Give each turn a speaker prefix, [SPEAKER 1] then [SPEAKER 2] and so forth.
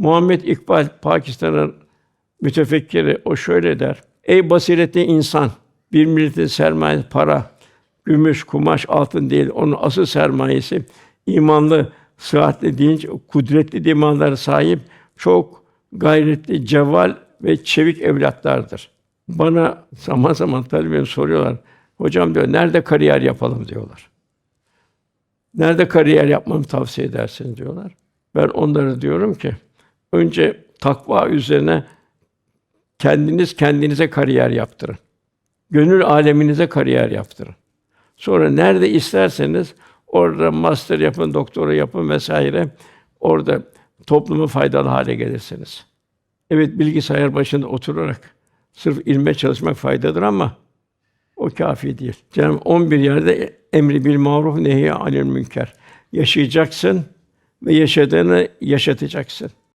[SPEAKER 1] Muhammed İkbal Pakistan'ın mütefekkiri o şöyle der. Ey basiretli insan, bir milletin sermayesi para, gümüş, kumaş, altın değil. Onun asıl sermayesi imanlı, sıhhatli, dinç, kudretli imanlara sahip çok gayretli, cevval ve çevik evlatlardır. Bana zaman zaman talebelerim soruyorlar. Hocam diyor, nerede kariyer yapalım diyorlar. Nerede kariyer yapmamı tavsiye edersiniz diyorlar. Ben onlara diyorum ki önce takva üzerine kendiniz kendinize kariyer yaptırın. Gönül aleminize kariyer yaptırın. Sonra nerede isterseniz orada master yapın, doktora yapın vesaire. Orada toplumu faydalı hale gelirsiniz. Evet bilgisayar başında oturarak sırf ilme çalışmak faydadır ama o kafi değil. Cenab-ı 11 yerde emri bil maruf nehi anil münker. Yaşayacaksın ve yaşadığını yaşatacaksın.